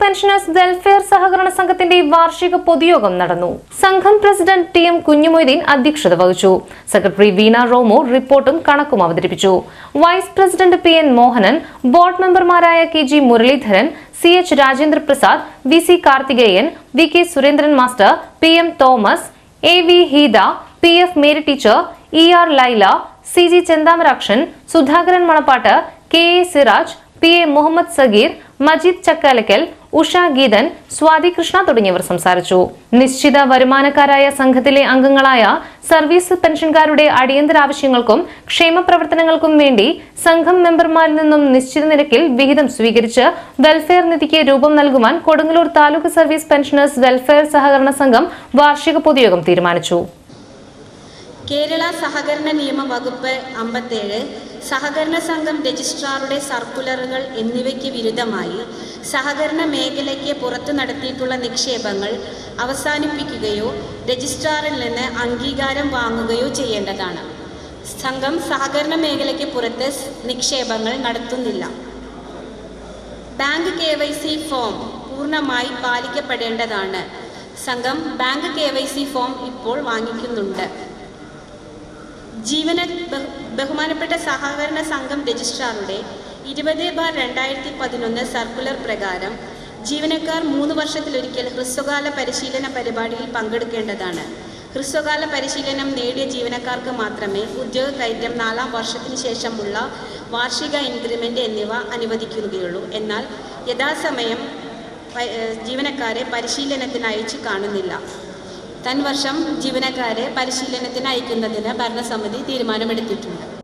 Pensioners welfare സഹകരണ സംഘത്തിന്റെ വാർഷിക പൊതുയോഗം നടന്നു. സംഘം പ്രസിഡന്റ് ടി എം കുഞ്ഞുമൊയ്തീൻ അധ്യക്ഷത വഹിച്ചു. സെക്രട്ടറി വീണ റോമോ റിപ്പോർട്ടും കണക്കും അവതരിപ്പിച്ചു. Vice president P N Mohanan board മെമ്പർമാരായ K G Muraleedharan C H Rajendra Prasad V C Karthikeyan V K Surendran master P M Thomas A V Heeda P F Mary teacher E R Laila C G Chenthamarakshan Sudhakaran Manappattu K A Siraj P A Muhammad Sageer Majeed Chakkalakkal Usha Geethan Swathi Krishna തുടങ്ങിയവർ സംസാരിച്ചു. നിശ്ചിത വരുമാനക്കാരായ സംഘത്തിലെ അംഗങ്ങളായ service പെൻഷൻകാരുടെ അടിയന്തര ആവശ്യങ്ങൾക്കും ക്ഷേമ പ്രവർത്തനങ്ങൾക്കും വേണ്ടി സംഘം മെമ്പർമാരിൽ നിന്നും നിശ്ചിത നിരക്കിൽ വിഹിതം സ്വീകരിച്ച് വെൽഫെയർ നിധിക്ക് രൂപം നൽകുവാൻ Kodungallur taluk service pensioners welfare സഹകരണ സംഘം വാർഷിക പൊതുയോഗം തീരുമാനിച്ചു. കേരള സഹകരണ നിയമ വകുപ്പ് അമ്പത്തേഴ് സഹകരണ സംഘം രജിസ്ട്രാറുടെ സർക്കുലറുകൾ എന്നിവയ്ക്ക് വിരുദ്ധമായി സഹകരണ മേഖലയ്ക്ക് പുറത്തു നടത്തിയിട്ടുള്ള നിക്ഷേപങ്ങൾ അവസാനിപ്പിക്കുകയോ രജിസ്ട്രാറിൽ നിന്ന് അംഗീകാരം വാങ്ങുകയോ ചെയ്യേണ്ടതാണ്. സംഘം സഹകരണ മേഖലയ്ക്ക് പുറത്ത് നിക്ഷേപങ്ങൾ നടത്തുന്നില്ല. Bank K Y C form പൂർണമായി പാലിക്കപ്പെടേണ്ടതാണ്. സംഘം bank K Y C form ഇപ്പോൾ വാങ്ങിക്കുന്നുണ്ട്. ജീവന ബഹുമാനപ്പെട്ട സഹകരണ സംഘം രജിസ്ട്രാറുടെ ഇരുപത് ബാർ രണ്ടായിരത്തി പതിനൊന്ന് സർക്കുലർ പ്രകാരം ജീവനക്കാർ മൂന്ന് വർഷത്തിലൊരിക്കൽ ഹ്രസ്വകാല പരിശീലന പരിപാടിയിൽ പങ്കെടുക്കേണ്ടതാണ്. ഹ്രസ്വകാല പരിശീലനം നേടിയ ജീവനക്കാർക്ക് മാത്രമേ ഉദ്യോഗ കയറ്റം നാലാം വർഷത്തിന് ശേഷമുള്ള വാർഷിക ഇൻക്രിമെന്റ് എന്നിവ അനുവദിക്കുകയുള്ളൂ. എന്നാൽ യഥാസമയം ജീവനക്കാരെ പരിശീലനത്തിന് അയച്ചു കാണുന്നില്ല. തൻവർഷം ജീവനക്കാരെ പരിശീലനത്തിന് അയക്കുന്നതിന് ഭരണസമിതി തീരുമാനമെടുത്തിട്ടുണ്ട്.